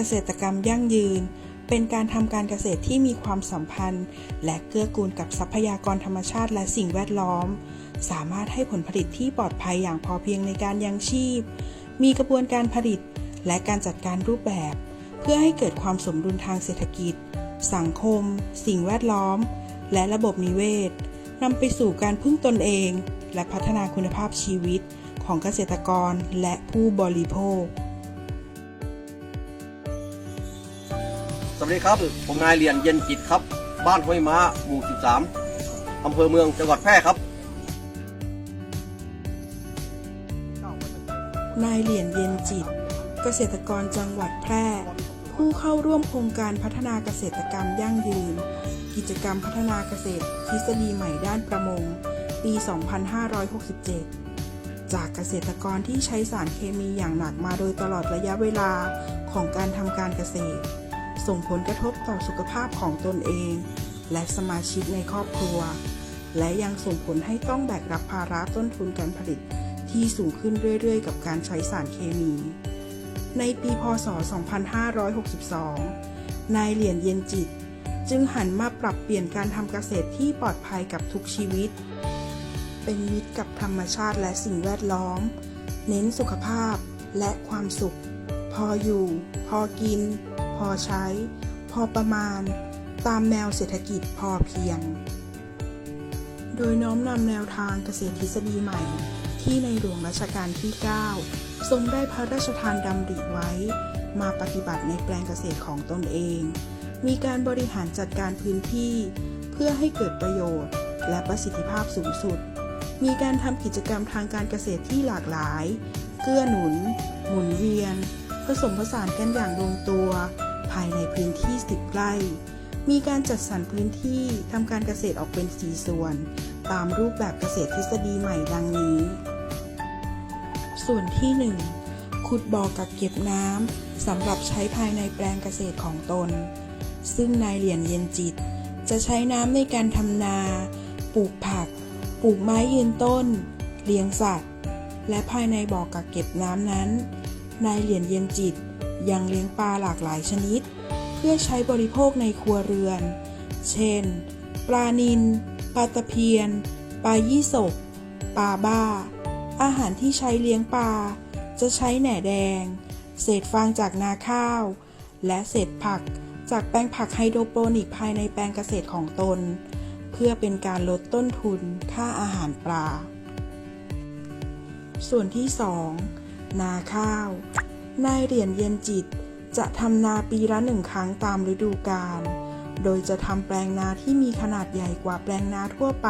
กษตรกรรมยั่งยืน เป็นการทำการเกษตรที่มีความสัมพันธ์ และเกื้อกูลกับทรัพยากรธรรมชาติและสิ่งแวดล้อม สามารถให้ผลผลิตที่ปลอดภัยอย่างพอเพียงในการยังชีพ มีกระบวนการผลิตและการจัดการรูปแบบ เพื่อให้เกิดความสมดุลทางเศรษฐกิจ สังคม สิ่งแวดล้อม และระบบนิเวศนำไปสู่การพึ่งตนเอง และพัฒนาคุณภาพชีวิตของเกษตรกรและผู้บริโภค สวัสดีครับ ผมนายเรียนเย็นจิตครับ บ้านห้วยม้าหมู่ 13อำเภอเมืองจังหวัดแพร่ครับ นายเหรียญเย็นจิต เกษตรกรจังหวัดแพร่ ผู้เข้าร่วมโครงการพัฒนาเกษตรกรรมยั่งยืน กิจกรรมพัฒนาเกษตร ทฤษฎีใหม่ด้านประมง ปี 2567 จากเกษตรกรที่ใช้สารเคมีอย่างหนักมาโดยตลอดระยะเวลาของการทำการเกษตร ส่งผลกระทบต่อสุขภาพของตนเอง และสมาชิกในครอบครัว และยังส่งผลให้ต้องแบกรับภาระต้นทุนการผลิตที่สูงขึ้นเรื่อยๆ กับการใช้สารเคมี ในปีพศ 2562 นายเหรียญเย็นจิต จึงหันมาปรับเปลี่ยนการทำเกษตรที่ปลอดภัยกับทุกชีวิต เป็นมิตรกับธรรมชาติและสิ่งแวดล้อม เน้นสุขภาพและความสุข พออยู่ พอกิน อใช้ พอประมาณ ตามแนวเศรษฐกิจพอเพียง โดยน้อมนำแนวทางเกษตรทฤษฎีใหม่ ที่ในหลวงรัชกาลที่ 9 ทรงได้พระราชทานดำริไว้ มาปฏิบัติในแปลงเกษตรของตนเอง มีการบริหารจัดการพื้นที่ เพื่อให้เกิดประโยชน์ และประสิทธิภาพสูงสุด มีการทำกิจกรรมทางการเกษตรที่หลากหลาย เกื้อหนุน หมุนเวียนผสมผสานกันอย่างลงตัว ภายในพื้นที่ 10 ไร่ มีการจัดสรรพื้นที่ทำการเกษตรออกเป็น 4 ส่วน ตามรูปแบบเกษตรทฤษฎีใหม่ดังนี้ ส่วนที่ 1 ขุดบ่อกักเก็บน้ำสำหรับใช้ภายในแปลงเกษตรของตน ซึ่งนายเหรียญเย็นจิต จะใช้น้ำในการทำนา ปลูกผัก ปลูกไม้ยืนต้น เลี้ยงสัตว์ และภายในบ่อกักเก็บน้ำนั้น นายเหรียญเย็นจิต ยังเลี้ยงปลาหลากหลายชนิด เพื่อใช้บริโภคในครัวเรือน เช่น ปลานิลปลาตะเพียน ปลายี่สก ปลาบ้า อาหารที่ใช้เลี้ยงปลา จะใช้แหน่แดง เศษฟางจากนาข้าว และเศษผักจากแปลงผักไฮโดรโปนิกภายในแปลงเกษตรของตน เพื่อเป็นการลดต้นทุนค่าอาหารปลา ส่วนที่ 2 นาข้าว นายเหรียญเย็นจิต จะทำนาปีละหนึ่งครั้งตามฤดูกาล โดยจะทำแปลงนาที่มีขนาดใหญ่กว่าแปลงนาทั่วไป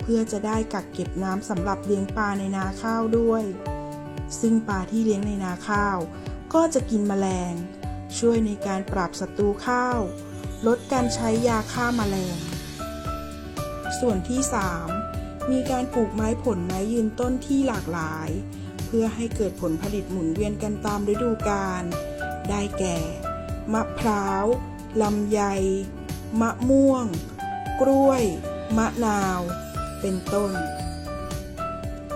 เพื่อจะได้กักเก็บน้ำสำหรับเลี้ยงปลาในนาข้าวด้วย ซึ่งปลาที่เลี้ยงในนาข้าว ก็จะกินแมลง ช่วยในการปราบศัตรูข้าว ลดการใช้ยาฆ่าแมลง ส่วนที่ 3มีการปลูกไม้ผลไม้ยืนต้นที่หลากหลาย เพื่อให้เกิดผลผลิตหมุนเวียนกันตามฤดูกาล ได้แก่ มะพร้าว ลำไย มะม่วง กล้วย มะนาว เป็นต้น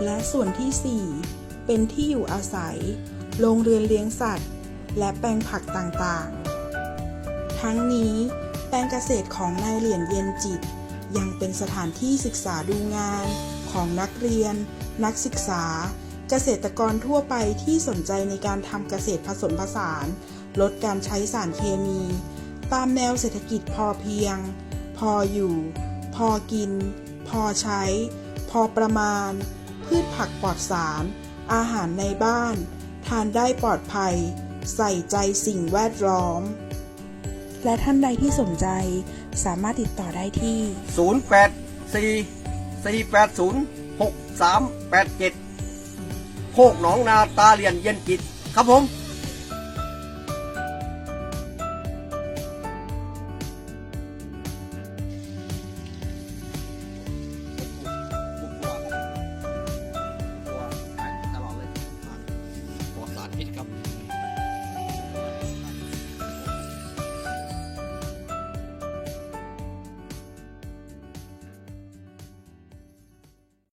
และส่วนที่ 4 เป็นที่อยู่อาศัย โรงเรือนเลี้ยงสัตว์ และแปลงผักต่างๆ ทั้งนี้แปลงเกษตรของนายเหรียญเย็นจิต ยังเป็นสถานที่ศึกษาดูงานของนักเรียน นักศึกษา เกษตรกรทั่วไปที่สนใจในการทำเกษตรผสมผสาน ลดการใช้สารเคมี ตามแนวเศรษฐกิจพอเพียง พออยู่ พอกิน พอใช้ พอประมาณ พืชผักปลอดสาร อาหารในบ้าน ทานได้ปลอดภัย ใส่ใจสิ่งแวดล้อม และท่านใดที่สนใจสามารถติดต่อได้ที่ 084 480 6387 โคกหนองนาตาเรียนเย็นจิตครับผม